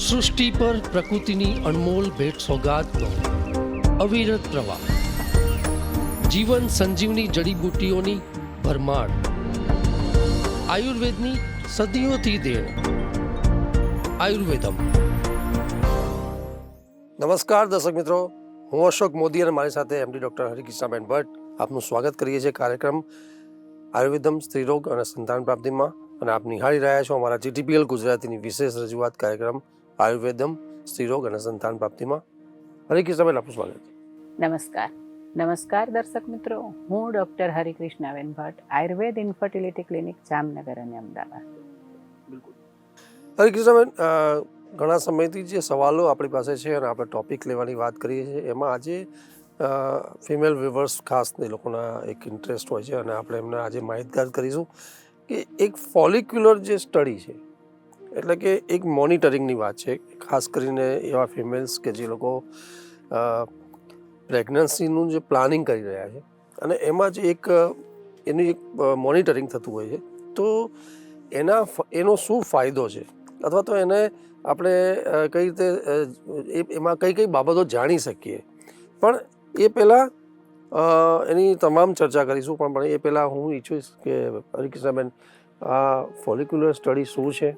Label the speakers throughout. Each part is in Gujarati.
Speaker 1: સૃષ્ટિ પર પ્રકૃતિની અનમોલ ભેટ સોગાદનો અવિરત પ્રવાહ. જીવન સંજીવની જડીબુટ્ટીઓની ભરમાર. આયુર્વેદની સદીઓથી દેણ. આયુર્વેદમ. નમસ્કાર દર્શક મિત્રો. હું અશોક મોદી અને મારી સાથે એમડી ડૉક્ટર હરિકૃષ્ણાબેન ભટ્ટ આપનું સ્વાગત કરીએ છીએ કાર્યક્રમ આયુર્વેદમ, સ્ત્રીરોગ અને સંતાન પ્રાપ્તિમાં. અને આપ નિહાળી રહ્યા છો અમારા જીટીપીએલ ગુજરાતીની વિશેષ રજૂઆત કાર્યક્રમ આયુર્વેદમ સ્ત્રીરોગ અને સંતાન પ્રાપ્તિમાં હરિકૃષ્ણાબેન આપનું સ્વાગત.
Speaker 2: નમસ્કાર. નમસ્કાર દર્શક મિત્રો. હું doctor Harikrishnaben Bhatt Ayurveda infertility clinic Jamnagar અને અમદાવાદ.
Speaker 1: હરિકૃષ્ણબેન અ, ઘણા સમયથી જે સવાલો આપણી પાસે છે અને આપણે ટોપિક લેવાની વાત કરીએ છીએ એમાં આજે ફિમેલ વિવર્સ ખાસ એ લોકોના એક ઇન્ટરેસ્ટ હોય છે અને આપણે એમને આજે માહિતગાર કરીશું કે એક ફોલિક્યુલર જે સ્ટડી છે એટલે કે એક મોનિટરિંગની વાત છે. ખાસ કરીને એવા ફિમેલ્સ કે જે લોકો પ્રેગ્નન્સીનું જે પ્લાનિંગ કરી રહ્યા છે. અને એમાં જ એક, એનું એક મોનિટરિંગ થતું હોય છે. તો એના એનો શું ફાયદો છે? અથવા તો એને આપણે કઈ રીતે એમાં કઈ કઈ બાબતો જાણી શકીએ? પણ એ પહેલાં એની તમામ ચર્ચા કરીશું. પણ એ પહેલાં હું ઈચ્છીશ કે હરિકૃષ્ણબેન, આ ફોલિક્યુલર સ્ટડી શું છે?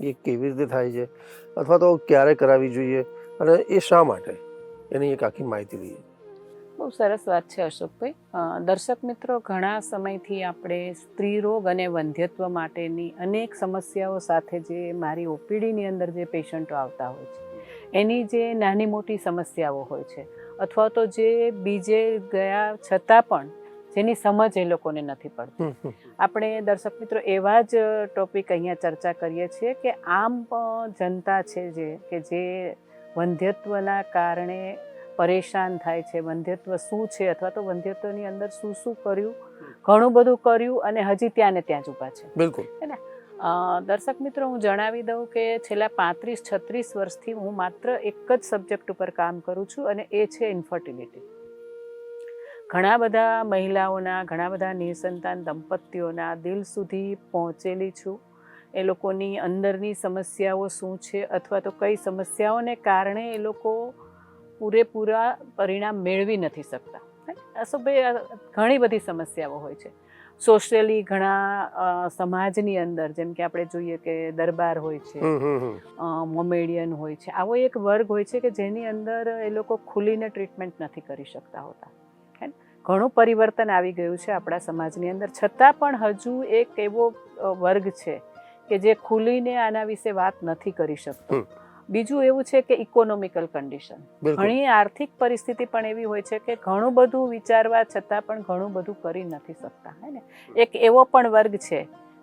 Speaker 1: એ કેવી રીતે થાય છે? અથવા તો ક્યારે કરાવવી જોઈએ? અને એ શા માટે? એની એક આખી માહિતી લઈએ.
Speaker 2: બહુ સરસ વાત છે, અશોકભાઈ. દર્શક મિત્રો, ઘણા સમયથી આપણે સ્ત્રી રોગ અને વંધ્યત્વ માટેની અનેક સમસ્યાઓ સાથે જે મારી ઓપીડીની અંદર જે પેશન્ટો આવતા હોય છે, એની જે નાની મોટી સમસ્યાઓ હોય છે, અથવા તો જે બીજે ગયા છતાં પણ જેની સમજ એ લોકોને નથી પડતી. આપણે દર્શક મિત્રો એવા જ ટોપિક અહીંયા ચર્ચા કરીએ છીએ કે આમ જનતા છે જે કે જે વંધ્યત્વના કારણે પરેશાન થાય છે વંધ્યત્વ શું છે અથવા તો વંધ્યત્વની અંદર શું શું કર્યું ઘણું બધું કર્યું અને હજી ત્યાં ને ત્યાં જ ઊભા છે.
Speaker 1: બિલકુલ.
Speaker 2: ને? દર્શક મિત્રો હું જણાવી દઉં કે છેલ્લા પાંત્રીસ છત્રીસ વર્ષથી હું માત્ર એક જ સબ્જેક્ટ ઉપર કામ કરું છું અને એ છે ઇન્ફર્ટિલિટી ઘણા બધા મહિલાઓના ઘણા બધા નિસંતાન દંપતીઓના દિલ સુધી પહોંચેલી છું. એ લોકોની અંદરની સમસ્યાઓ શું છે અથવા તો કઈ સમસ્યાઓને કારણે એ લોકો પૂરેપૂરા પરિણામ મેળવી નથી શકતા. અશોકભાઈ આ ઘણી બધી સમસ્યાઓ હોય છે. સોશિયલી ઘણા સમાજની અંદર જેમ કે આપણે જોઈએ કે દરબાર હોય છે મોમેડિયન હોય છે આવો એક વર્ગ હોય છે કે જેની અંદર એ લોકો ખુલીને ટ્રીટમેન્ટ નથી કરી શકતા હોતા? ઘણું પરિવર્તન આવી ગયું છે આપણા સમાજની અંદર. છતાં પણ હજુ એક એવો વર્ગ છે કે જે ખુલીને આના વિશે વાત નથી કરી શકતો. બીજું એવું છે કે ઇકોનોમિકલ કન્ડિશન ઘણી આર્થિક પરિસ્થિતિ પણ એવી હોય છે કે ઘણું બધું વિચારવા છતાં પણ ઘણું બધું કરી નથી શકતા હે ને? એક એવો પણ વર્ગ છે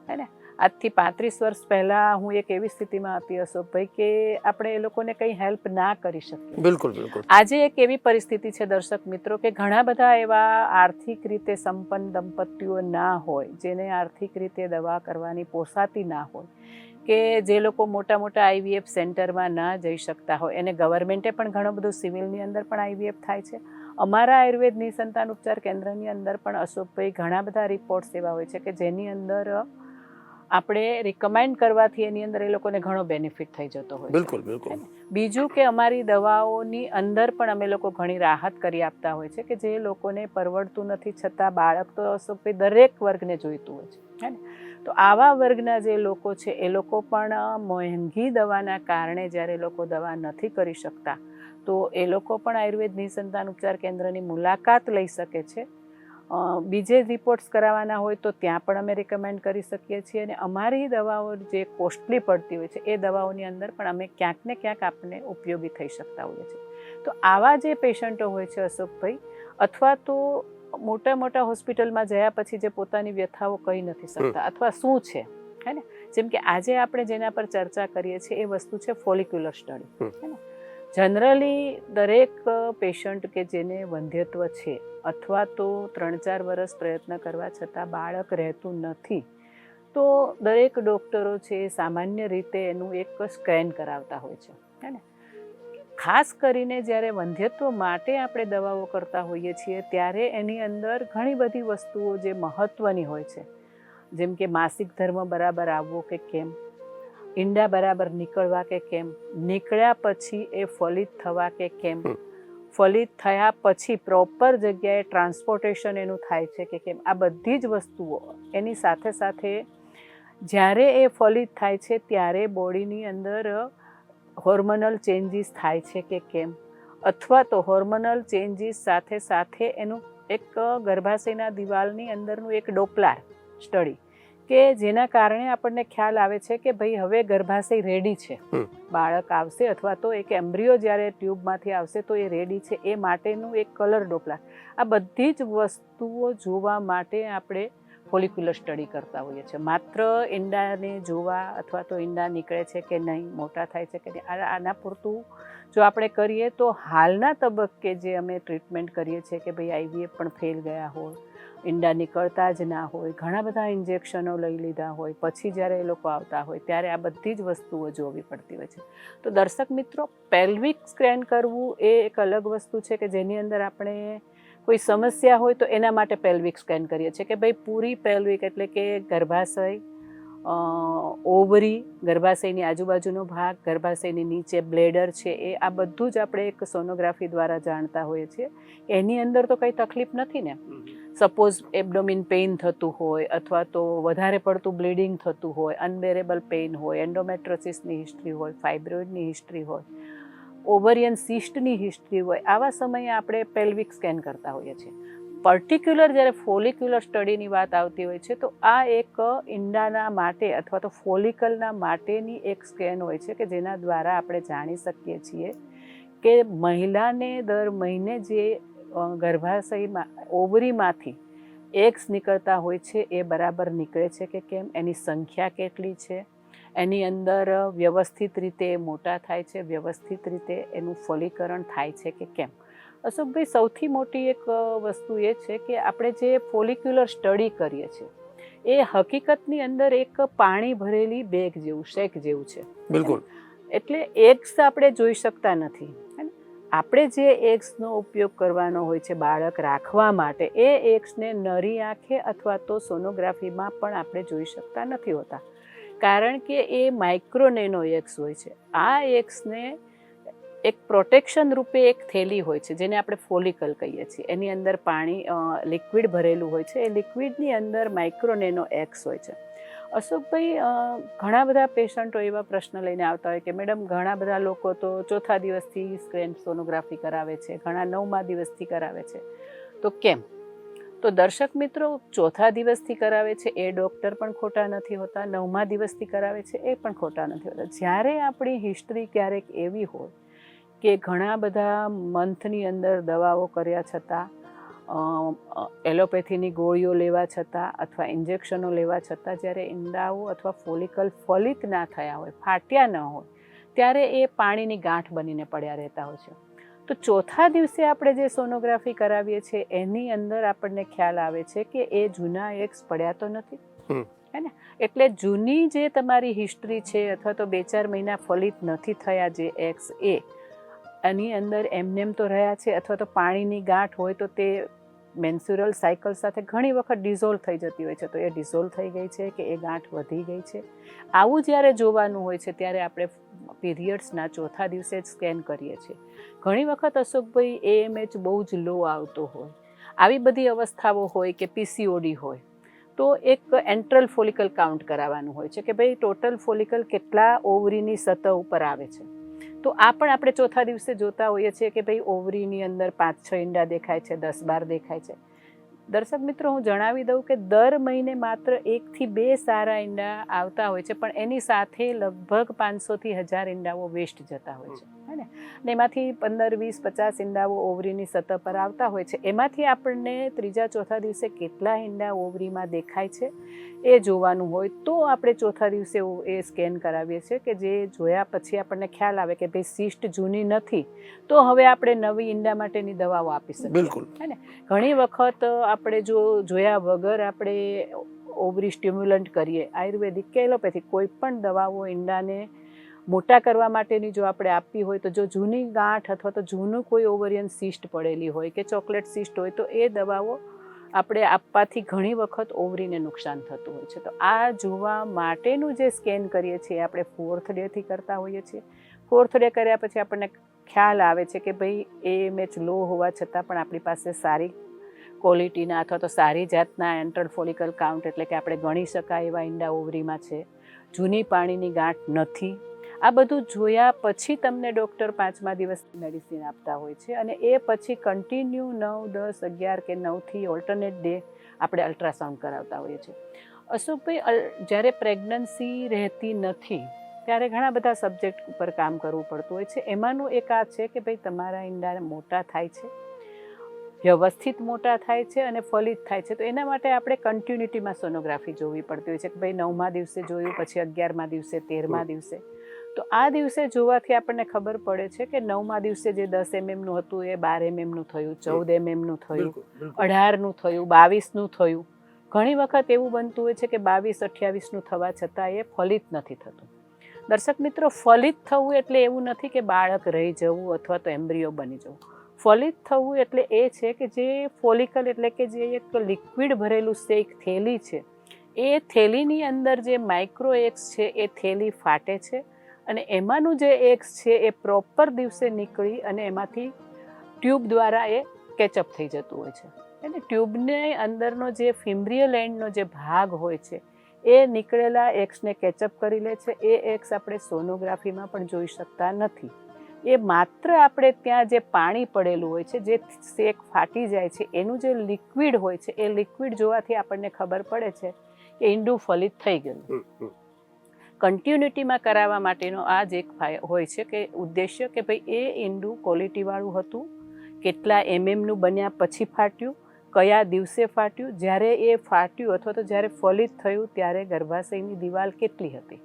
Speaker 2: હે ને? આજથી પાંત્રીસ વર્ષ પહેલાં હું એક એવી સ્થિતિમાં હતી અશોકભાઈ કે આપણે એ લોકોને કંઈ હેલ્પ ના કરી શકીએ.
Speaker 1: બિલકુલ બિલકુલ.
Speaker 2: આજે એક એવી પરિસ્થિતિ છે દર્શક મિત્રો કે ઘણા બધા એવા આર્થિક રીતે સંપન્ન દંપતીઓ ના હોય જેને આર્થિક રીતે દવા કરવાની પોસાતી ના હોય કે જે લોકો મોટા મોટા આઈવીએફ સેન્ટરમાં ના જઈ શકતા હોય. એને ગવર્મેન્ટે પણ ઘણું બધું સિવિલની અંદર પણ આઈવીએફ થાય છે. અમારા આયુર્વેદ નિસંતાન ઉપચાર કેન્દ્રની અંદર પણ અશોકભાઈ ઘણા બધા રિપોર્ટ્સ એવા હોય છે કે જેની અંદર આપણે રિકમેન્ડ કરવાથી એની અંદર એ લોકોને ઘણો બેનિફિટ થઈ જતો હોય
Speaker 1: બિલકુલ બિલકુલ.
Speaker 2: બીજું કે અમારી દવાઓની અંદર પણ અમે લોકો ઘણી રાહત કરી આપતા હોય છે કે જે લોકોને પરવડતું નથી છતાં બાળક તો અશોકભાઈ દરેક વર્ગને જોઈતું હોય છે. હે ને? તો આવા વર્ગના જે લોકો છે એ લોકો પણ મોંઘી દવાના કારણે જ્યારે એ લોકો દવા નથી કરી શકતા તો એ લોકો પણ આયુર્વેદ નિસંતાન ઉપચાર કેન્દ્રની મુલાકાત લઈ શકે છે. બીજે રિપોર્ટ્સ કરાવવાના હોય તો ત્યાં પણ અમે રિકમેન્ડ કરી શકીએ છીએ અને અમારી દવાઓ જે કોસ્ટલી પડતી હોય છે એ દવાઓની અંદર પણ અમે ક્યાંક ને ક્યાંક આપને ઉપયોગી થઈ શકતા હોઈએ છીએ. તો આવા જે પેશન્ટો હોય છે અશોકભાઈ અથવા તો મોટા મોટા હોસ્પિટલમાં જયા પછી જે પોતાની વ્યથાઓ કહી નથી શકતા અથવા શું છે હે ને? જેમ કે આજે આપણે જેના પર ચર્ચા કરીએ છીએ એ વસ્તુ છે ફોલિક્યુલર સ્ટડી. હે ને? જનરલી દરેક પેશન્ટ કે જેને વંધ્યત્વ છે અથવા તો ત્રણ ચાર વર્ષ પ્રયત્ન કરવા છતાં બાળક રહેતું નથી, તો દરેક ડૉક્ટરો છે સામાન્ય રીતે એનું એક સ્કેન કરાવતા હોય છે, હે ને? ખાસ કરીને જ્યારે વંધ્યત્વ માટે આપણે દવાઓ કરતા હોઈએ છીએ ત્યારે એની અંદર ઘણી બધી વસ્તુઓ જે મહત્ત્વની હોય છે, જેમ કે માસિક ધર્મ બરાબર આવવો કે કેમ? ઈંડા બરાબર નીકળવા કે કેમ? નીકળ્યા પછી એ ફલિત થવા કે કેમ? ફલિત થયા પછી પ્રોપર જગ્યાએ ટ્રાન્સપોર્ટેશન એનું થાય છે કે કેમ? આ બધી જ વસ્તુઓ એની સાથે સાથે જ્યારે એ ફલિત થાય છે ત્યારે બોડીની અંદર હોર્મોનલ ચેન્જીસ થાય છે કે કેમ? અથવા તો હોર્મોનલ ચેન્જીસ સાથે સાથે એનું એક ગર્ભાશયના દિવાલની અંદરનું એક ડોપલાર સ્ટડી કે જેના કારણે આપણને ખ્યાલ આવે છે કે ભાઈ હવે ગર્ભાશય રેડી છે. બાળક આવશે અથવા તો એક એમ્બ્રિયો જ્યારે ટ્યુબમાંથી આવશે તો એ રેડી છે. એ માટેનું એક કલર ડોપલા આ બધી જ વસ્તુઓ જોવા માટે આપણે ફોલિક્યુલર સ્ટડી કરતા હોઈએ છીએ. માત્ર ઈંડાને જોવા અથવા તો ઈંડા નીકળે છે કે નહીં મોટા થાય છે કે નહીં આના પૂરતું જો આપણે કરીએ તો હાલના તબક્કે જે અમે ટ્રીટમેન્ટ કરીએ છીએ કે ભાઈ આઈવીએફ પણ ફેલ ગયા હોય ઈંડા નીકળતા જ ના હોય, ઘણા બધા ઇન્જેક્શનો લઈ લીધા હોય, પછી જ્યારે એ લોકો આવતા હોય, ત્યારે આ બધી જ વસ્તુઓ જોવી પડતી હોય છે. તો દર્શક મિત્રો પેલ્વિક સ્ક્રેન કરવું એ એક અલગ વસ્તુ છે કે જેની અંદર આપણે કોઈ સમસ્યા હોય તો એના માટે પેલ્વિક સ્કેન કરીએ છીએ કે ભાઈ પૂરી પેલ્વિક એટલે કે ગર્ભાશય ઓવરી ગર્ભાશયની આજુબાજુનો ભાગ, ગર્ભાશયની નીચે બ્લેડર છે, એ આ બધું જ આપણે એક સોનોગ્રાફી દ્વારા જાણતા હોઈએ છીએ. એની અંદર તો કંઈ તકલીફ નથી ને. સપોઝ એબડોમિન પેઇન થતું હોય અથવા તો વધારે પડતું બ્લીડિંગ થતું હોય, અનબેરેબલ પેઇન હોય, એન્ડોમેટ્રોસિસની હિસ્ટ્રી હોય, ફાઇબ્રોઇડની હિસ્ટ્રી હોય, ઓવરિયન સિસ્ટની હિસ્ટ્રી હોય, આવા સમયે આપણે પેલ્વિક સ્કેન કરતા હોઈએ છીએ. પર્ટિક્યુલર જ્યારે ફોલિક્યુલર સ્ટડીની વાત આવતી હોય છે, તો આ એક ઈંડાના માટે અથવા તો ફોલિકલના માટેની એક સ્કેન હોય છે કે જેના દ્વારા આપણે જાણી શકીએ છીએ કે મહિલાને દર મહિને જે ગર્ભાશયમાં, ઓવરીમાંથી એક્સ નીકળતા હોય છે એ બરાબર નીકળે છે કે કેમ? એની સંખ્યા કેટલી છે? એની અંદર વ્યવસ્થિત રીતે મોટા થાય છે? વ્યવસ્થિત રીતે એનું ફલીકરણ થાય છે કે કેમ? અશોકભાઈ સૌથી મોટી એક વસ્તુ એ છે કે આપણે જે ફોલિક્યુલર સ્ટડી કરીએ છીએ એ હકીકતની અંદર એક પાણી ભરેલી બેગ જેવું શેક જેવું છે.
Speaker 1: બિલકુલ.
Speaker 2: એટલે એગ્સ આપણે જોઈ શકતા નથી આપણે જે એગ્સનો ઉપયોગ કરવાનો હોય છે બાળક રાખવા માટે એ એગ્સને નરી આંખે અથવા તો સોનોગ્રાફીમાં પણ આપણે જોઈ શકતા નથી હોતા. કારણ કે એ માઇક્રોનેનો એક્સ હોય છે. આ એગ્સને એક પ્રોટેક્શન રૂપે એક થેલી હોય છે, જેને આપણે ફોલિકલ કહીએ છીએ. એની અંદર પાણી લિક્વિડ ભરેલું હોય છે. એ લિક્વિડની અંદર માઇક્રોનેનો એક્સ હોય છે. અશોકભાઈ ઘણા બધા પેશન્ટો એવા પ્રશ્ન લઈને આવતા હોય કે, મેડમ, ઘણા બધા લોકો તો ચોથા દિવસથી સ્ક્રેન સોનોગ્રાફી કરાવે છે, ઘણા નવમા દિવસથી કરાવે છે. તો કેમ? તો દર્શક મિત્રો, ચોથા દિવસથી કરાવે છે, એ ડૉક્ટર પણ ખોટા નથી હોતા. નવમા દિવસથી કરાવે છે, એ પણ ખોટા નથી હોતા. જ્યારે આપણી હિસ્ટ્રી ક્યારેક એવી હોય કે ઘણા બધા મંથની અંદર દવાઓ કર્યા છતાં એલોપેથીની ગોળીઓ લેવા છતાં અથવા ઇન્જેક્શનો લેવા છતાં જ્યારે ઈંડાઓ અથવા ફોલિકલ ફલિત ના થયા હોય ફાટ્યા ન હોય ત્યારે એ પાણીની ગાંઠ બનીને પડ્યા રહેતા હોય છે. તો ચોથા દિવસે આપણે જે સોનોગ્રાફી કરાવીએ છીએ એની અંદર આપણને ખ્યાલ આવે છે કે એ જૂના એક્સ પડ્યા તો નથી. હે ને? એટલે જૂની જે તમારી હિસ્ટ્રી છે અથવા તો બે ચાર મહિના ફલિત નથી થયા જે એક્સ એ એની અંદર એમનેમ તો રહ્યા છે અથવા તો પાણીની ગાંઠ હોય તો તે મેન્સ્યુરલ સાયકલ સાથે ઘણી વખત ડિઝોલ્વ થઈ જતી હોય છે. તો એ ડિઝોલ્વ થઈ ગઈ છે કે એ ગાંઠ વધી ગઈ છે. આવું જ્યારે જોવાનું હોય છે ત્યારે આપણે પીરિયડ્સના ચોથા દિવસે જ સ્કેન કરીએ છીએ. ઘણી વખત અશોકભાઈ એએમએચ બહુ જ લો આવતો હોય. આવી બધી અવસ્થાઓ હોય કે પીસીઓડી હોય. તો એક એન્ટ્રલ ફોલિકલ કાઉન્ટ કરાવવાનું હોય છે કે ભાઈ ટોટલ ફોલિકલ કેટલા ઓવરીની સતહ ઉપર આવે છે. તો આ પણ આપણે ચોથા દિવસે જોતા હોઈએ છીએ કે ભાઈ ઓવરીની અંદર પાંચ, છ ઈંડા દેખાય છે, દસ બાર દેખાય છે. દર્શક મિત્રો, હું જણાવી દઉં કે દર મહિને માત્ર એકથી બે સારા ઈંડા આવતા હોય છે, પણ એની સાથે લગભગ પાંચસોથી હજાર ઈંડાઓ વેસ્ટ જતા હોય છે. હે ને? અને એમાંથી પંદર વીસ પચાસ ઈંડાઓ ઓવરીની સતહ પર આવતા હોય છે. એમાંથી આપણને ત્રીજા ચોથા દિવસે કેટલા ઈંડા ઓવરીમાં દેખાય છે એ જોવાનું હોય તો આપણે ચોથા દિવસે એ સ્કેન કરાવીએ છીએ કે જે જોયા પછી આપણને ખ્યાલ આવે કે ભાઈ સિસ્ટ જૂની નથી. તો હવે આપણે નવી ઈંડા માટેની દવાઓ આપી શકીએ.
Speaker 1: બિલકુલ.
Speaker 2: ઘણી વખત આપણે જો જોયા વગર આપણે ઓવરી સ્ટિમ્યુલન્ટ કરીએ આયુર્વેદિક કે એલોપેથિક કોઈ પણ દવાઓ ઈંડાને મોટા કરવા માટેની જો આપણે આપવી હોય તો જો જૂની ગાંઠ અથવા તો જૂનું કોઈ ઓવરિયન સિસ્ટ પડેલી હોય કે ચોકલેટ સિસ્ટ હોય તો એ દવાઓ આપણે આપવાથી ઘણી વખત ઓવરીને નુકસાન થતું હોય છે. તો આ જોવા માટેનું જે સ્કેન કરીએ છીએ આપણે ફોર્થ ડેથી કરતા હોઈએ છીએ. ફોર્થ ડે કર્યા પછી આપણને ખ્યાલ આવે છે કે ભાઈ એ મેચ લો હોવા છતાં પણ આપણી પાસે સારી ક્વોલિટીના અથવા તો સારી જાતના એન્ટ્રલ ફોલિકલ કાઉન્ટ એટલે કે આપણે ગણી શકાય એવા ઈંડા ઓવરીમાં છે. જૂની પાણીની ગાંઠ નથી. આ બધું જોયા પછી તમને ડૉક્ટર પાંચમા દિવસ મેડિસિન આપતા હોય છે અને એ પછી કન્ટિન્યુ નવ દસ અગિયાર કે નવથી ઓલ્ટરનેટ ડે આપણે અલ્ટ્રાસાઉન્ડ કરાવતા હોઈએ છીએ. અશોકભાઈ અલ- જ્યારે પ્રેગ્નન્સી રહેતી નથી ત્યારે ઘણા બધા સબ્જેક્ટ ઉપર કામ કરવું પડતું હોય છે. એમાંનું એક આ છે કે ભાઈ તમારા ઈંડા મોટા થાય છે વ્યવસ્થિત મોટા થાય છે અને ફલિત થાય છે. તો એના માટે આપણે કન્ટિન્યુટીમાં સોનોગ્રાફી જોવી પડતી હોય છે કે ભાઈ નવમા દિવસે જોયું પછી અગિયારમા દિવસે તેરમા દિવસે. તો આ દિવસે જોવાથી આપણને ખબર પડે છે કે નવમા દિવસે જે દસ એમએમનું હતું એ બાર એમએમનું થયું ચૌદ એમએમનું થયું અઢારનું થયું બાવીસનું થયું. ઘણી વખત એવું બનતું હોય છે કે બાવીસ અઠ્યાવીસનું થવા છતાં એ ફલિત નથી થતું. દર્શક મિત્રો ફલિત થવું એટલે એવું નથી કે બાળક રહી જવું અથવા તો એમ્બ્રિયો બની જવું. ફલિત થવું એટલે એ છે કે જે ફોલિકલ એટલે કે જે એક લિક્વિડ ભરેલું છે એક થેલી છે એ થેલીની અંદર જે માઇક્રો એક્સ છે એ થેલી ફાટે છે અને એમાંનું જે એક્સ છે એ પ્રોપર દિવસે નીકળી અને એમાંથી ટ્યુબ દ્વારા એ કેચઅપ થઈ જતું હોય છે. એટલે ટ્યુબને અંદરનો જે ફિમ્બ્રિયલ એન્ડનો જે ભાગ હોય છે, એ નીકળેલા એક્સને કેચઅપ કરી લે છે. એ એક્સ આપણે સોનોગ્રાફીમાં પણ જોઈ શકતા નથી. એ માત્ર આપણે ત્યાં જે પાણી પડેલું હોય છે, જે શેક ફાટી જાય છે, એનું જે લિક્વિડ હોય છે, એ લિક્વિડ જોવાથી આપણને ખબર પડે છે કે ઈંડું ફલિત થઈ ગયું. કન્ટિન્યુટીમાં કરાવવા માટેનો આ જ એક હોય છે કે ઉદ્દેશ્ય કે ભાઈ એ ઈંડું ક્વોલિટીવાળું હતું, કેટલા એમએમનું બન્યા પછી ફાટ્યું, કયા દિવસે ફાટ્યું, જ્યારે એ ફાટ્યું અથવા તો જ્યારે ફલિત થયું ત્યારે ગર્ભાશયની દિવાલ કેટલી હતી.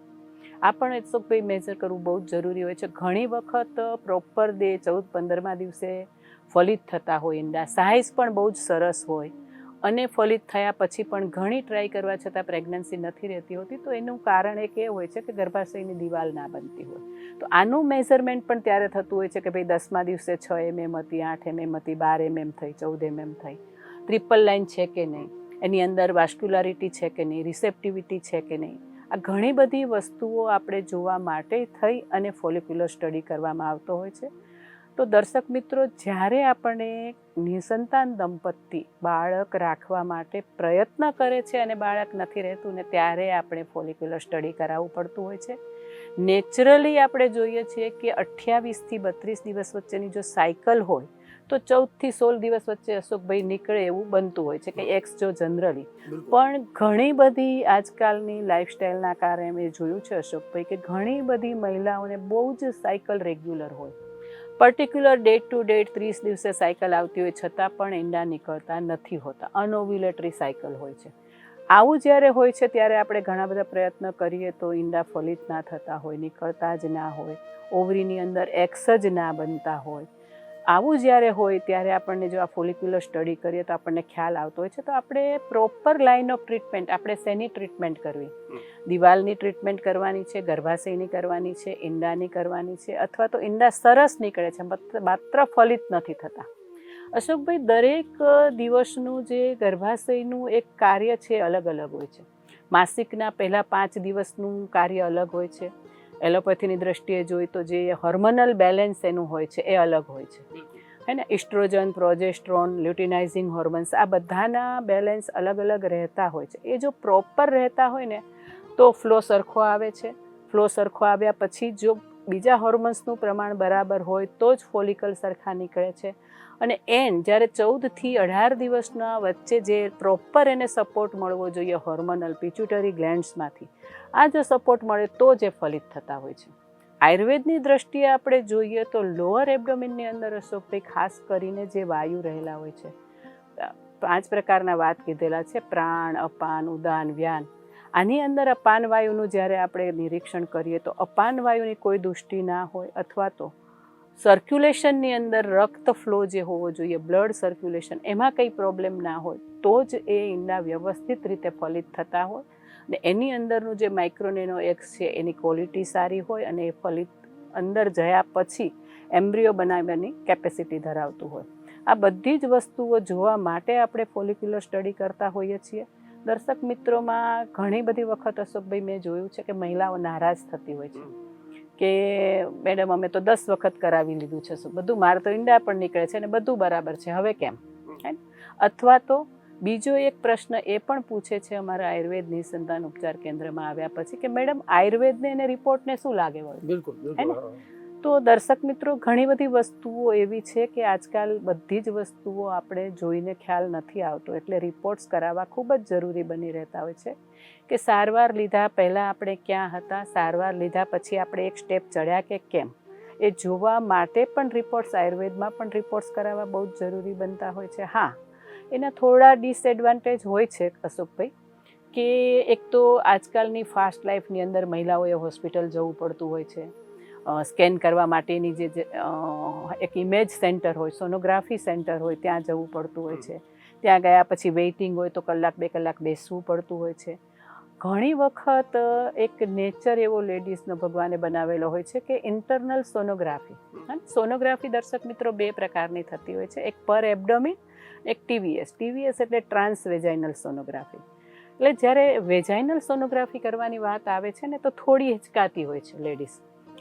Speaker 2: આ પણ તો ભાઈ મેજર કરવું બહુ જ જરૂરી હોય છે. ઘણી વખત પ્રોપર ડે ચૌદ પંદરમા દિવસે ફલિત થતા હોય ઈંડા. સાઇઝ પણ બહુ જ સરસ હોય. અને ફલિત થયા પછી પણ ઘણી ટ્રાય કરવા છતાં પ્રેગ્નન્સી નથી રહેતી હોતી, તો એનું કારણ એક એ હોય છે કે ગર્ભાશયની દિવાલ ના બનતી હોય. તો આનું મેઝરમેન્ટ પણ ત્યારે થતું હોય છે કે ભાઈ દસમા દિવસે છ એમએમ હતી, આઠ એમએમ હતી, બાર એમએમ થઈ, ચૌદ એમએમ થઈ. ટ્રિપલ લાઇન છે કે નહીં? એની અંદર વાસ્ક્યુલારિટી છે કે નહીં? રિસેપ્ટિવિટી છે કે નહીં? આ ઘણી બધી વસ્તુઓ આપણે જોવા માટે થઈ અને ફોલિક્યુલર સ્ટડી કરવામાં આવતો હોય છે. તો દર્શક મિત્રો જ્યારે આપણે નિસંતાન દંપતી બાળક રાખવા માટે પ્રયત્ન કરે છે અને બાળક નથી રહેતું ને ત્યારે આપણે ફોલિક્યુલર સ્ટડી કરાવવું પડતું હોય છે. નેચરલી આપણે જોઈએ છીએ કે અઠ્યાવીસથી બત્રીસ દિવસ વચ્ચેની જો સાયકલ હોય તો ચૌદથી સોળ દિવસ વચ્ચે અશોકભાઈ નીકળે એવું બનતું હોય છે કે એક્સ જો જનરલી પણ ઘણી બધી આજકાલની લાઈફસ્ટાઈલના કારણે મેં જોયું છે અશોકભાઈ કે ઘણી બધી મહિલાઓને બહુ જ સાયકલ રેગ્યુલર હોય. પર્ટિક્યુલર ડેટ ટુ ડેટ ત્રીસ દિવસે સાયકલ આવતી હોય છતાં પણ ઈંડા નીકળતા નથી હોતા. અનઓવ્યુલેટરી સાયકલ હોય છે. આવું જ્યારે હોય છે ત્યારે આપણે ઘણા બધા પ્રયત્ન કરીએ તો ઈંડા ફલિત ના થતા હોય, નીકળતા જ ના હોય, ઓવરીની અંદર એક્સ જ ના બનતા હોય. આવું જ્યારે હોય ત્યારે આપણને જો આ ફોલિક્યુલર સ્ટડી કરીએ તો આપણને ખ્યાલ આવતો હોય છે તો આપણે પ્રોપર લાઇન ઓફ ટ્રીટમેન્ટ આપણે શેની ટ્રીટમેન્ટ કરવી? દિવાલની ટ્રીટમેન્ટ કરવાની છે ગર્ભાશયની કરવાની છે ઈંડાની કરવાની છે અથવા તો ઈંડા સરસ નીકળે છે માત્ર- ફલિત નથી થતા. અશોકભાઈ દરેક દિવસનું જે ગર્ભાશયનું એક કાર્ય છે અલગ અલગ હોય છે. માસિકના પહેલાં પાંચ દિવસનું કાર્ય અલગ હોય છે. એલોપેથીની દ્રષ્ટિએ જોઈએ તો જે હોર્મોનલ બેલેન્સ એનું હોય છે, એ અલગ હોય છે. હે ને? ઇસ્ટ્રોજન પ્રોજેસ્ટ્રોન લ્યુટિનાઇઝિંગ હોર્મોન્સ આ બધાના બેલેન્સ અલગ અલગ રહેતા હોય છે. એ જો પ્રોપર રહેતા હોય ને, તો ફ્લો સરખો આવે છે. ફ્લો સરખો આવ્યા પછી જો બીજા હોર્મોન્સનું પ્રમાણ બરાબર હોય તો જ ફોલિકલ સરખા નીકળે છે. અને એન, જ્યારે ચૌદથી અઢાર દિવસના વચ્ચે જે પ્રોપર એને સપોર્ટ મળવો જોઈએ હોર્મોનલ પિચ્યુટરી ગ્લેન્ડ્સમાંથી આ જો સપોર્ટ મળે તો જ એ ફલિત થતા હોય છે. આયુર્વેદની દ્રષ્ટિએ આપણે જોઈએ તો લોઅર એબડોમિનની અંદર અશોકભાઈ ખાસ કરીને જે વાયુ રહેલા હોય છે, પાંચ પ્રકારના વાત કીધેલા છે, પ્રાણ, અપાન, ઉદાન, વ્યાન. આની અંદર અપાન વાયુનું જ્યારે આપણે નિરીક્ષણ કરીએ તો અપાન વાયુની કોઈ દુષ્ટિ ના હોય અથવા તો સર્ક્યુલેશનની અંદર રક્ત ફ્લો જે હોવો જોઈએ બ્લડ સર્ક્યુલેશન એમાં કંઈ પ્રોબ્લેમ ના હોય, તો જ એ ઈંડા વ્યવસ્થિત રીતે ફલિત થતા હોય. અને એની અંદરનું જે માઇક્રોનેનો એક્સ છે, એની ક્વોલિટી સારી હોય અને એ ફલિત અંદર જયા પછી એમ્બ્રિયો બનાવવાની કેપેસિટી ધરાવતું હોય. આ બધી જ વસ્તુઓ જોવા માટે આપણે ફોલિક્યુલર સ્ટડી કરતા હોઈએ છીએ. દર્શક મિત્રોમાં ઘણી બધી વખત અશોકભાઈ મેં જોયું છે કે મહિલાઓ નારાજ થતી હોય છે. કે મેડમ અમે તો દસ વખત કરાવી લીધું છે. શું બધું મારે તો ઈંડા પણ નીકળે છે અને બધું બરાબર છે. હવે કેમ? હે અથવા તો બીજો એક પ્રશ્ન એ પણ પૂછે છે અમારા આયુર્વેદ નિસંતાન ઉપચાર કેન્દ્રમાં આવ્યા પછી કે મેડમ આયુર્વેદને અને રિપોર્ટને શું લાગે વળે
Speaker 1: બિલકુલ.
Speaker 2: તો દર્શક મિત્રો, ઘણી બધી વસ્તુઓ એવી છે કે આજકાલ બધી જ વસ્તુઓ આપણે જોઈને ખ્યાલ નથી આવતો. એટલે રિપોર્ટ્સ કરાવવા ખૂબ જ જરૂરી બની રહેતા હોય છે કે સારવાર લીધા પહેલાં આપણે ક્યાં હતા, સારવાર લીધા પછી આપણે એક સ્ટેપ ચડ્યા કે કેમ? એ જોવા માટે પણ રિપોર્ટ્સ આયુર્વેદમાં પણ રિપોર્ટ્સ કરાવવા બહુ જ જરૂરી બનતા હોય છે. હા, એના થોડા ડિસએડવાન્ટેજ હોય છે અશોકભાઈ, કે એક તો આજકાલની ફાસ્ટ લાઈફની અંદર મહિલાઓએ હોસ્પિટલ જવું પડતું હોય છે. સ્કેન કરવા માટેની જે એક ઇમેજ સેન્ટર હોય સોનોગ્રાફી સેન્ટર હોય ત્યાં જવું પડતું હોય છે. ત્યાં ગયા પછી વેઇટિંગ હોય તો કલાક બે કલાક બેસવું પડતું હોય છે. ઘણી વખત એક નેચર એવો લેડીઝનો ભગવાને બનાવેલો હોય છે કે ઇન્ટરનલ સોનોગ્રાફી. સોનોગ્રાફી દર્શક મિત્રો બે પ્રકારની થતી હોય છે. એક પર એબડોમિન એક ટીવીએસ. ટીવીએસ એટલે ટ્રાન્સ વેજાઇનલ સોનોગ્રાફી. એટલે જ્યારે વેજાઇનલ સોનોગ્રાફી કરવાની વાત આવે છે ને તો થોડી હિચકાતી હોય છે લેડીઝ.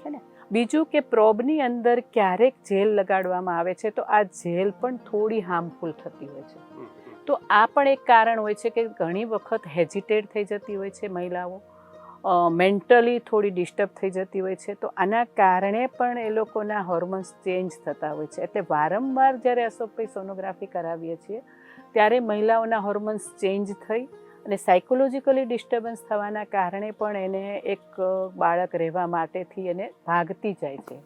Speaker 2: હે ને? બીજું કે પ્રોબની અંદર ક્યારેક જેલ લગાડવામાં આવે છે તો આ જેલ પણ થોડી હાર્મફુલ થતી હોય છે. તો આ પણ એક કારણ હોય છે કે ઘણી વખત હેજિટેટ થઈ જતી હોય છે મહિલાઓ. મેન્ટલી થોડી ડિસ્ટર્બ થઈ જતી હોય છે. તો આના કારણે પણ એ લોકોના હોર્મોન્સ ચેન્જ થતા હોય છે. એટલે વારંવાર જ્યારે અશોકભાઈ સોનોગ્રાફી કરાવીએ છીએ ત્યારે મહિલાઓના હોર્મોન્સ ચેન્જ થઈ અને સાયકોલોજીકલી ડિસ્ટર્બન્સ થવાના કારણે પણ એને એક બાળક રહેવા માટેથી એને ભાગતી જાય છે.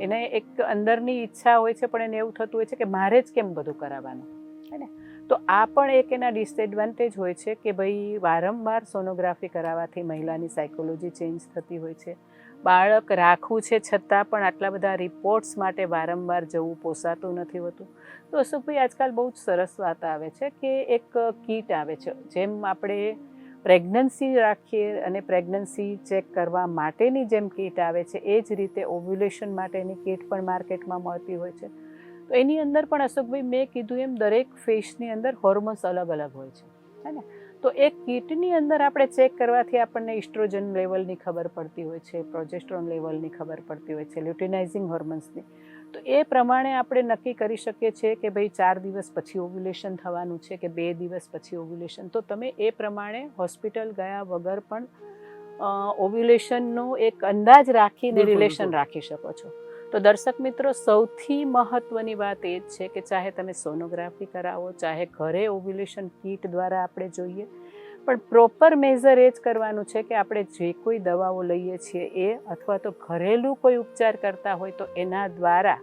Speaker 2: એને એક અંદરની ઈચ્છા હોય છે પણ એને એવું થતું હોય છે કે મારે જ કેમ બધું કરાવવાનું? હે ને? તો આ પણ એક એના ડિસએડવાન્ટેજ હોય છે કે ભાઈ વારંવાર સોનોગ્રાફી કરાવવાથી મહિલાની સાયકોલોજી ચેન્જ થતી હોય છે. બાળક રાખવું છે છતાં પણ આટલા બધા રિપોર્ટ્સ માટે વારંવાર જવું પોસાતું નથી હોતું. તો અશોકભાઈ, આજકાલ બહુ જ સરસ વાત આવે છે કે એક કીટ આવે છે, જેમ આપણે પ્રેગ્નન્સી રાખીએ અને પ્રેગ્નન્સી ચેક કરવા માટેની જેમ કીટ આવે છે, એ જ રીતે ઓવ્યુલેશન માટેની કીટ પણ માર્કેટમાં મળતી હોય છે. તો એની અંદર પણ અશોકભાઈ, મેં કીધું એમ, દરેક ફેસની અંદર હોર્મોન્સ અલગ અલગ હોય છે, હે ને? તો એ કીટની અંદર આપણે ચેક કરવાથી આપણને ઇસ્ટ્રોજન લેવલની ખબર પડતી હોય છે પ્રોજેસ્ટ્રોન લેવલની ખબર પડતી હોય છે લ્યુટિનાઇઝિંગ હોર્મોન્સની. તો એ પ્રમાણે આપણે નક્કી કરી શકીએ છીએ કે ભાઈ ચાર દિવસ પછી ઓવ્યુલેશન થવાનું છે કે બે દિવસ પછી ઓવ્યુલેશન. તો તમે એ પ્રમાણે હોસ્પિટલ ગયા વગર પણ ઓવ્યુલેશનનો એક અંદાજ રાખીને રિલેશન રાખી શકો છો. તો દર્શક મિત્રો, સૌથી મહત્વની વાત એ જ છે કે ચાહે તમે સોનોગ્રાફી કરાવો, ચાહે ઘરે ઓવ્યુલેશન કીટ દ્વારા આપણે જોઈએ, પણ પ્રોપર મેઝર એ જ કરવાનું છે કે આપણે જે કોઈ દવાઓ લઈએ છીએ એ અથવા તો ઘરેલું કોઈ ઉપચાર કરતા હોય તો એના દ્વારા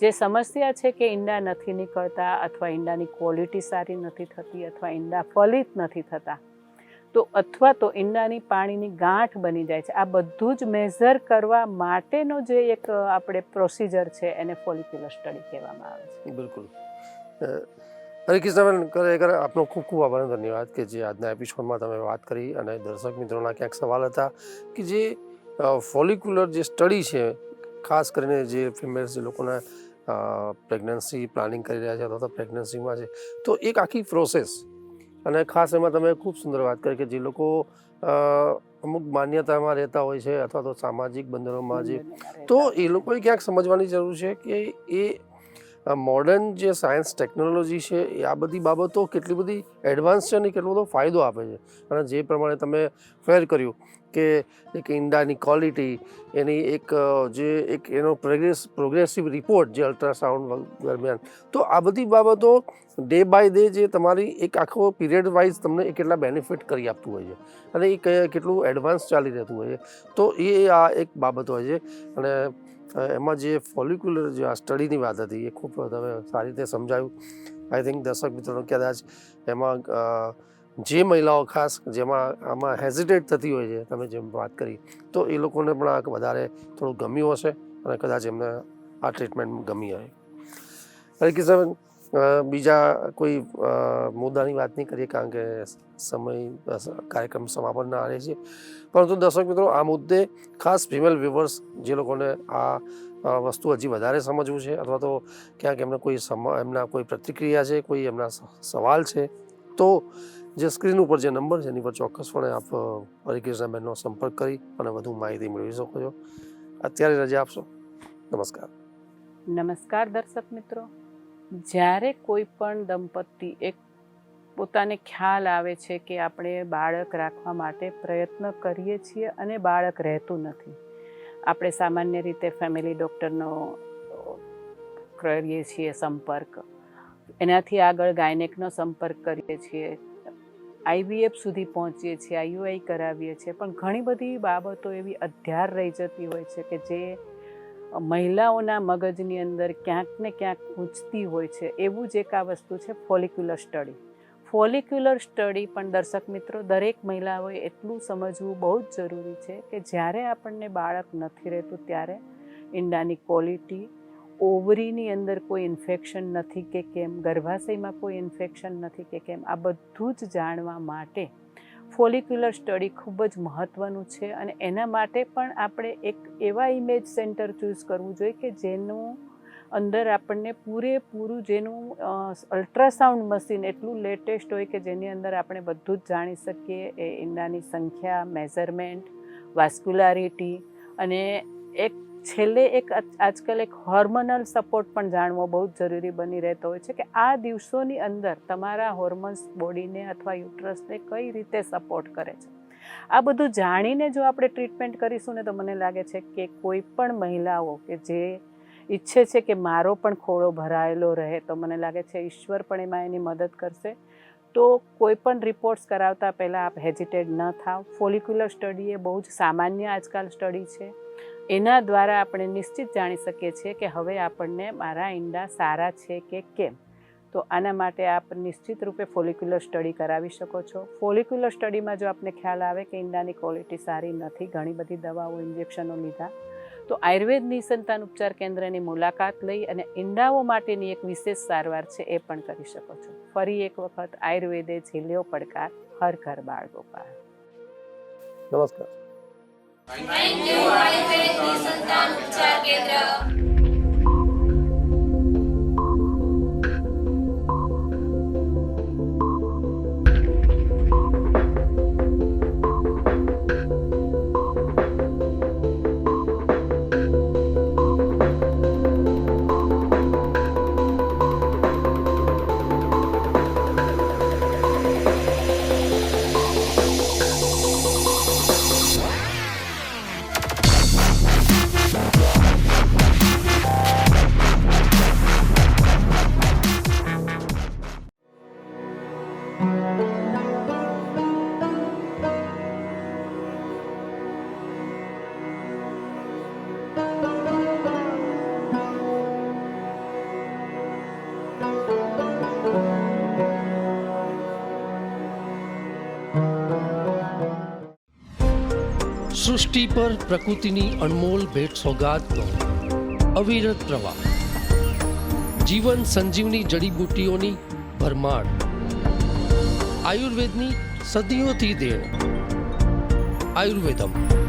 Speaker 2: જે સમસ્યા છે કે ઈંડા નથી નીકળતા અથવા ઈંડાની ક્વોલિટી સારી નથી થતી અથવા ઈંડા ફલિત નથી થતા તો અથવા તો ઈંડાની પાણીની ગાંઠ બની જાય છે. આ બધું જ મેઝર કરવા માટેનો જે એક આપણે પ્રોસિજર છે એને ફોલિક્યુલર સ્ટડી કહેવામાં આવે છે.
Speaker 1: બિલકુલ. હરિકૃષ્ણબેન ખરેખર આપનો ખૂબ ખૂબ આભાર ધન્યવાદ કે જે આજના એપિસોડમાં તમે વાત કરી અને દર્શક મિત્રોના ક્યાંક સવાલ હતા કે જે ફોલિક્યુલર જે સ્ટડી છે, ખાસ કરીને જે ફિમેલ્સ જે લોકોના પ્રેગ્નન્સી પ્લાનિંગ કરી રહ્યા છે અથવા તો પ્રેગ્નન્સીમાં છે, તો એક આખી પ્રોસેસ અને ખાસ એમાં તમે ખૂબ સુંદર વાત કરી કે જે લોકો અમુક માન્યતામાં રહેતા હોય છે અથવા તો સામાજિક બંધનોમાં જે તો એ લોકોએ ક્યાંક સમજવાની જરૂર છે કે એ મોડર્ન જે સાયન્સ ટેકનોલોજી છે, એ આ બધી બાબતો કેટલી બધી એડવાન્સ છે અને કેટલો બધો ફાયદો આપે છે. અને જે પ્રમાણે તમે ફેર કર્યું કે એક ઈંડાની ક્વોલિટી એની એક જે એક એનો પ્રોગ્રેસ પ્રોગ્રેસિવ રિપોર્ટ જે અલ્ટ્રાસાઉન્ડ દરમિયાન. તો આ બધી બાબતો ડે બાય ડે જે તમારી એક આખો પીરિયડ વાઇઝ તમને એ કેટલા બેનિફિટ કરી આપતું હોય છે. અને એ કેટલું એડવાન્સ ચાલી રહેતું હોય છે. તો એ આ એક બાબત હોય છે. અને એમાં જે ફોલિક્યુલર જે આ સ્ટડીની વાત હતી, એ ખૂબ તમે સારી રીતે સમજાયું. આઈ થિંક દર્શક મિત્રોને કદાચ એમાં જે મહિલાઓ ખાસ જેમાં આમાં હેઝિટેટ થતી હોય છે, તમે જેમ વાત કરી, તો એ લોકોને પણ આ વધારે થોડું ગમ્યું હશે અને કદાચ એમને આ ટ્રીટમેન્ટ ગમી હોય અરે કિશન બીજા કોઈ મુદ્દાની વાત નહીં કરીએ, કારણ કે સમય કાર્યક્રમ સમાપનના આવે છે. પરંતુ દર્શક મિત્રો આ મુદ્દે ખાસ ફિમેલ વ્યુવર્સ જે લોકોને આ વસ્તુ હજી વધારે સમજવું છે અથવા તો ક્યાંક એમને કોઈ એમના કોઈ પ્રતિક્રિયા છે કોઈ એમના સવાલ છે તો જે સ્ક્રીન ઉપર જે નંબર છે એની પર ચોક્કસપણે આપ અ, હરિકૃષ્ણબેનનો સંપર્ક કરી અને વધુ માહિતી મેળવી શકો છો. અત્યારે રજા આપશો. નમસ્કાર.
Speaker 2: નમસ્કાર દર્શક મિત્રો. જ્યારે કોઈ પણ દંપતી એક પોતાને ખ્યાલ આવે છે કે આપણે બાળક રાખવા માટે પ્રયત્ન કરીએ છીએ અને બાળક રહેતું નથી. આપણે સામાન્ય રીતે ફેમિલી ડૉક્ટરનો કરીએ છીએ સંપર્ક. એનાથી આગળ ગાયનેકનો સંપર્ક કરીએ છીએ. આઈવીએફ સુધી પહોંચીએ છીએ, આઈયુઆઈ કરાવીએ છીએ. પણ ઘણી બધી બાબતો એવી અધ્યાર રહી જતી હોય છે કે જે મહિલાઓના મગજની અંદર ક્યાંક ને ક્યાંક પૂછતી હોય છે. એવું જ એક આ વસ્તુ છે ફોલિક્યુલર સ્ટડી. ફોલિક્યુલર સ્ટડી પણ દર્શક મિત્રો, દરેક મહિલાઓએ એટલું સમજવું બહુ જ જરૂરી છે કે જ્યારે આપણને બાળક નથી રહેતું ત્યારે ઈંડાની ક્વોલિટી ઓવરીની અંદર કોઈ ઇન્ફેક્શન નથી કે કેમ, ગર્ભાશયમાં કોઈ ઇન્ફેક્શન નથી કે કેમ, આ બધું જ જાણવા માટે ફોલિક્યુલર સ્ટડી ખૂબ જ મહત્ત્વનું છે અને એના માટે પણ આપણે એક એવા ઇમેજ સેન્ટર ચૂઝ કરવું જોઈએ કે જેનું અંદર આપણને પૂરેપૂરું જેનું અલ્ટ્રાસાઉન્ડ મશીન એટલું લેટેસ્ટ હોય કે જેની અંદર આપણે બધું જ જાણી શકીએ એ ઈંડાની સંખ્યા મેઝરમેન્ટ વાસ્ક્યુલારિટી અને એક છેલ્લે એક આજકાલ એક હોર્મોનલ સપોર્ટ પણ જાણવો બહુ જ જરૂરી બની રહેતો હોય છે કે આ દિવસોની અંદર તમારા હોર્મોન્સ બોડીને અથવા યુટ્રસને કઈ રીતે સપોર્ટ કરે છે. આ બધું જાણીને જો આપણે ટ્રીટમેન્ટ કરીશું ને તો મને લાગે છે કે કોઈ પણ મહિલાઓ કે જે ઈચ્છે છે કે મારો પણ ખોળો ભરાયેલો રહે તો મને લાગે છે ઈશ્વર પણ એમાં એની મદદ કરશે. તો કોઈ પણ રિપોર્ટ્સ કરાવતા પહેલાં આપ હેઝિટેટ ન થાવ. ફોલિક્યુલર સ્ટડી એ બહુ જ સામાન્ય આજકાલ સ્ટડી છે. એના દ્વારા આપણે નિશ્ચિત જાણી શકીએ છીએ કે હવે આપણને મારા ઈંડા સારા છે કે કેમ? તો આના માટે આપ નિશ્ચિત રૂપે ફોલિક્યુલર સ્ટડી કરાવી શકો છો. ફોલિક્યુલર સ્ટડીમાં જો આપને ખ્યાલ આવે કે ઈંડાની ક્વોલિટી સારી નથી, ઘણી બધી દવાઓ ઇન્જેક્શનો લીધા તો આયુર્વેદ નિસંતાન ઉપચાર કેન્દ્રની મુલાકાત લઈ અને ઈંડાઓ માટેની એક વિશેષ સારવાર છે એ પણ કરી શકો છો. ફરી એક વખત આયુર્વેદે ઝીલ્યો પડકાર હર ઘર બાળ ગોપાલ.
Speaker 1: નમસ્કાર.
Speaker 3: થેન્ક યુ આયુર્વેદ નિસંતાન ઉપચાર કેન્દ્ર
Speaker 4: સૃષ્ટિ પર પ્રકૃતિની અનમોલ ભેટ સોગાદનો અવિરત પ્રવાહ. જીવન સંજીવની જડીબુટ્ટીઓની ભરમાર. આયુર્વેદની સદીઓથી દેણ. આયુર્વેદમ.